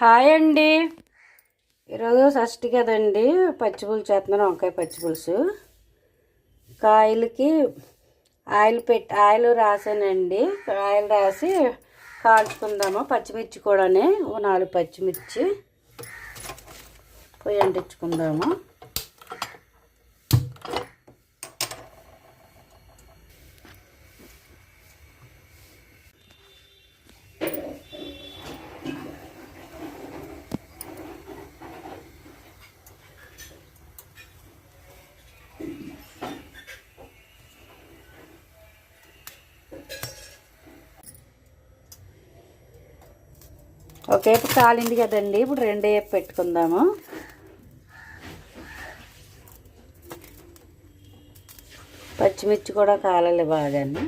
Hi అండి. ఈరోజు first కదండి. పచ్చిపులుసు చేస్తున్నాను వంకాయ పచ్చిపులుసు. కాయలకి ఆయిల్ పెట్టి ఆయిల్ రాసానండి. ఆయిల్ రాసి కాల్చుకుందాము. పచ్చిమిర్చి కూడానే ఓ నాలుగు పచ్చిమిర్చి పొయ్యి అంటించుకుందాము. ఒకేపు కాలింది కదండి. ఇప్పుడు రెండే పెట్టుకుందాము. పచ్చిమిర్చి కూడా కాలాలి బాగానే.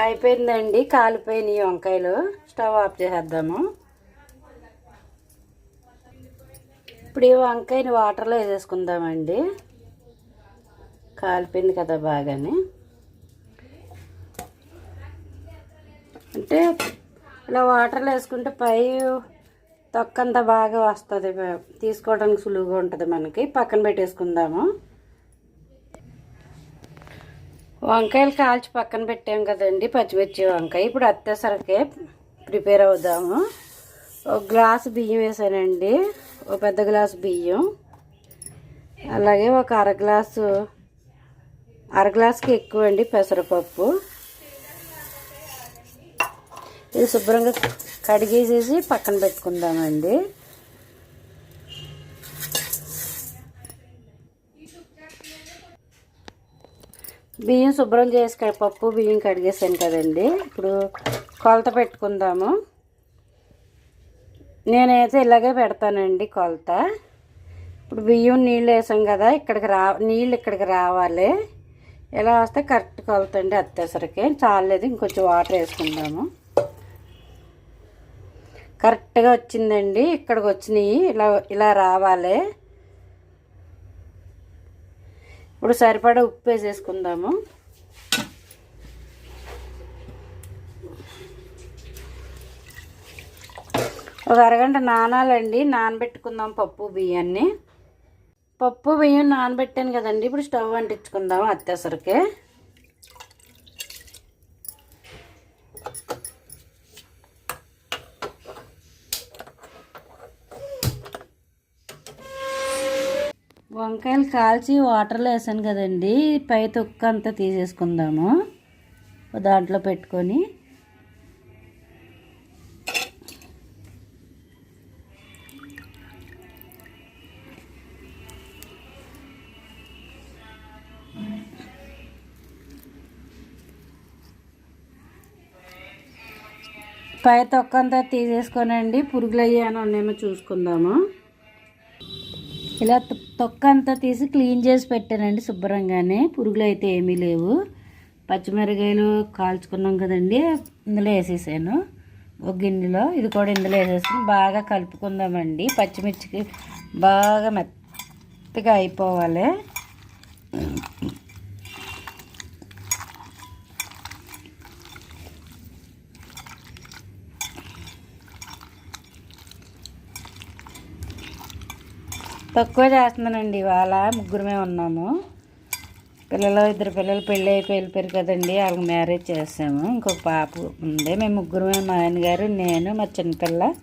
అయిపోయిందండి కాలిపోయినాయి వంకాయలు. స్టవ్ ఆఫ్ చేసేద్దాము. ఇప్పుడు ఈ వంకాయని వాటర్లో వేసేసుకుందామండి. కాలిపోయింది కదా బాగానే. అంటే ఇలా వాటర్లో వేసుకుంటే పై తొక్కంతా బాగా వస్తుంది తీసుకోవడానికి సులువుగా ఉంటుంది మనకి. పక్కన పెట్టేసుకుందాము. వంకాయలు కాల్చి పక్కన పెట్టాం కదండి పచ్చిమిర్చి వంకాయ. ఇప్పుడు అత్తేసరికి ప్రిపేర్ అవుదాము. ఒక గ్లాసు బియ్యం వేసానండి ఒక పెద్ద గ్లాసు బియ్యం. అలాగే ఒక అర గ్లాసు అర గ్లాసుకి ఎక్కువ అండి పెసరపప్పు. ఇది శుభ్రంగా కడిగేసేసి పక్కన పెట్టుకుందామండి. బియ్యం శుభ్రం చేసి పప్పు బియ్యం కడిగేసాను కదండి. ఇప్పుడు కొలత పెట్టుకుందాము. నేనైతే ఇలాగే పెడతానండి కొలత. ఇప్పుడు బియ్యం నీళ్ళు వేసాం కదా ఇక్కడికి రా నీళ్ళు ఇక్కడికి రావాలి. ఇలా వస్తే కరెక్ట్ కొలత అండి అత్తేసరికి. చాలేదు ఇంకొంచెం వాటర్ వేసుకుందాము. కరెక్ట్గా వచ్చిందండి ఇక్కడికి వచ్చినాయి ఇలా ఇలా రావాలి. ఇప్పుడు సరిపడా ఉప్పు వేసేసుకుందాము. ఒక అరగంట నానాలండి నానబెట్టుకుందాం పప్పు బియ్యాన్ని. పప్పు బియ్యం నానబెట్టాను కదండి ఇప్పుడు స్టవ్ అంటించుకుందాం అత్యవసరకే వంకాయలు కాల్చి వాటర్లో వేసాను కదండి. పై తొక్క అంతా తీసేసుకుందాము. దాంట్లో పెట్టుకొని. పై తొక్క అంతా తీసేసుకోనండి. పురుగులు అయ్యాను ఉన్నాయేమో చూసుకుందాము. ఇలా తొక్క అంతా తీసి క్లీన్ చేసి పెట్టానండి శుభ్రంగానే. పురుగులు అయితే ఏమీ లేవు. పచ్చిమిరకాయలు కాల్చుకున్నాం కదండి ఇందులో వేసేసాను. ఒక గిన్నెలో ఇది కూడా ఇందులో వేసేసుకుని బాగా కలుపుకుందామండి. పచ్చిమిర్చికి బాగా మెత్తగా అయిపోవాలి. తక్కువ చేస్తున్నానండి. ఇవాళ ముగ్గురమే ఉన్నాము. పిల్లలు ఇద్దరు పిల్లలు పెళ్ళి అయిపోయి వెళ్ళిపోయారు కదండి. వాళ్ళకి మ్యారేజ్ చేసాము. ఇంకొక పాప ఉంది. మేము ముగ్గురమే మా ఆయనగారు నేను మా చిన్నపిల్ల.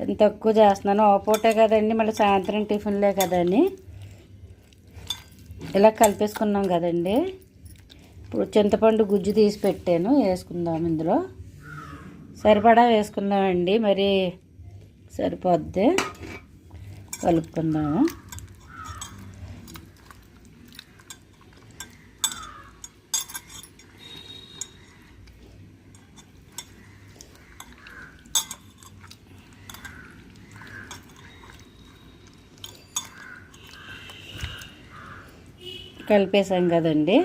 ఎంత తక్కువ చేస్తున్నాను. ఓ పూటే కదండి. మళ్ళీ సాయంత్రం టిఫిన్లే కదని ఇలా కలిపేసుకున్నాం కదండి. ఇప్పుడు చింతపండు గుజ్జు తీసి పెట్టాను. వేసుకుందాం ఇందులో. సరిపడా వేసుకుందామండి. మరి సరిపోద్ది. కలుపుకుందాము. కలిపేసాం కదండి.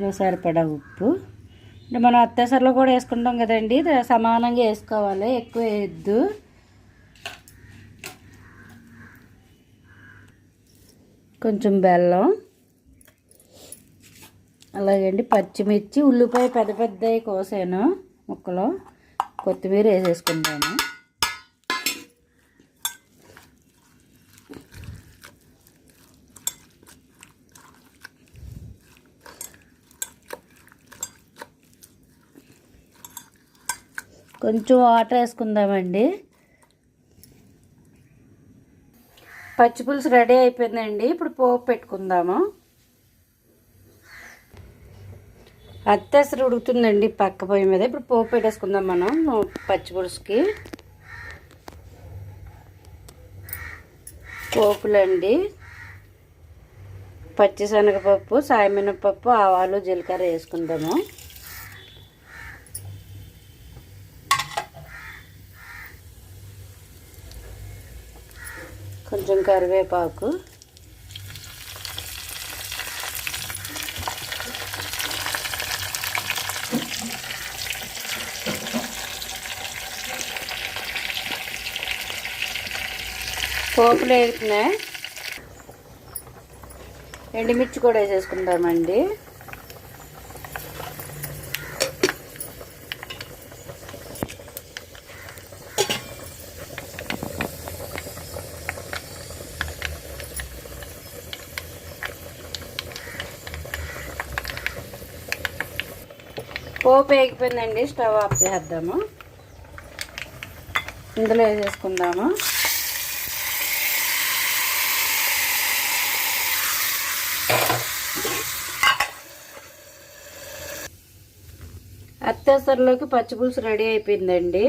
ఇందులో సరిపడా ఉప్పు. అంటే మనం అత్యసరలో కూడా వేసుకుంటాం కదండి సమానంగా వేసుకోవాలి ఎక్కువ వేయద్దు. కొంచెం బెల్లం అలాగండి పచ్చిమిర్చి ఉల్లిపాయ పెద్ద పెద్దవి కోసాను ముక్కలు. కొత్తిమీర వేసేసుకుంటాను. కొంచెం వాటర్ వేసుకుందామండి. పచ్చిపులుసు రెడీ అయిపోయిందండి. ఇప్పుడు పోపు పెట్టుకుందాము. అత్తసరి ఉడుకుతుందండి పక్క పొయ్యి మీద. ఇప్పుడు పోపు పెట్టేసుకుందాం మనం పచ్చిపులుసుకి పోపులండి. పచ్చిశనగపప్పు సాయమినపప్పు ఆవాలు జీలకర్ర వేసుకుందాము. కొంచెం కరివేపాకు. పోపులు వేస్తున్నాయి ఎండుమిర్చి కూడా వేసేసుకుంటామండి. పోపు వేగిపోయిందండి స్టవ్ ఆఫ్ చేద్దాము. ఇందులో వేసేసుకుందాము. అత్యవసరంలోకి పచ్చిపులుసు రెడీ అయిపోయిందండి.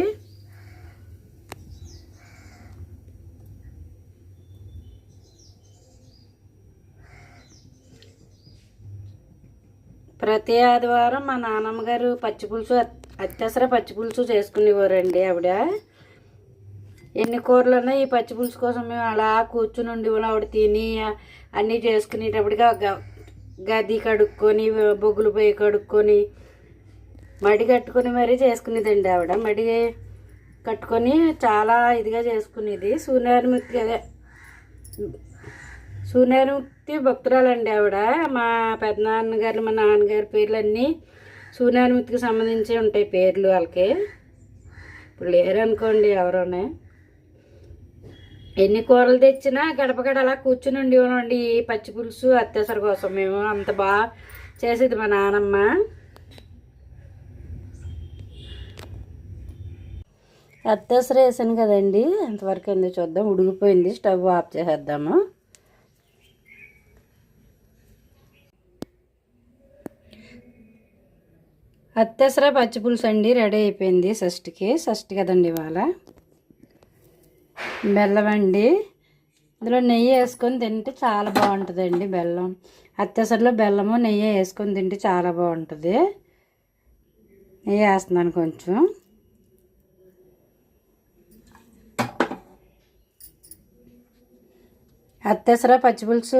ప్రతి ఆదివారం మా నాన్నమ్మ గారు పచ్చిపులుసు అత్యవసర పచ్చిపులుసు చేసుకునేవారండి ఆవిడ. ఎన్ని కూరలు ఉన్నా ఈ పచ్చిపులుసు కోసం మేము అలా కూర్చుని ఉండేవాళ్ళం. ఆవిడ తిని అన్నీ చేసుకునేటప్పటిగా గది కడుక్కొని బొగ్గులు పోయి కడుక్కొని మడి కట్టుకొని మరీ చేసుకునేదండి ఆవిడ. మడి కట్టుకొని చాలా ఇదిగా చేసుకునేది. సూర్యముక్తి అదే భక్తి భక్తురాలండి ఆవిడ. మా పెద్దనాన్నగారు మా నాన్నగారి పేర్లు అన్నీ సూర్యముక్తికి సంబంధించి ఉంటాయి పేర్లు వాళ్ళకి. ఇప్పుడు లేరనుకోండి ఎవరోనే. ఎన్ని కూరలు తెచ్చినా గడప గడ అలా కూర్చుని ఉండేవాళ్ళండి పచ్చి పులుసు అత్యవసర కోసం మేము అంత బాగా చేసేది మా నానమ్మ. అత్యవసర వేసాను కదండి. ఎంతవరకు అంది చూద్దాం. ఉడికిపోయింది. స్టవ్ ఆఫ్ చేసేద్దాము. అత్యవసర పచ్చిపులుసు అండి రెడీ అయిపోయింది షష్టికి షష్టి కదండి ఇవాళ. బెల్లం అండి. ఇందులో నెయ్యి వేసుకొని తింటే చాలా బాగుంటుందండి బెల్లం. అత్యవసరలో బెల్లము నెయ్యి వేసుకొని తింటే చాలా బాగుంటుంది. నెయ్యి వేస్తున్నాను కొంచెం. అత్తెసర పచ్చిపులుసు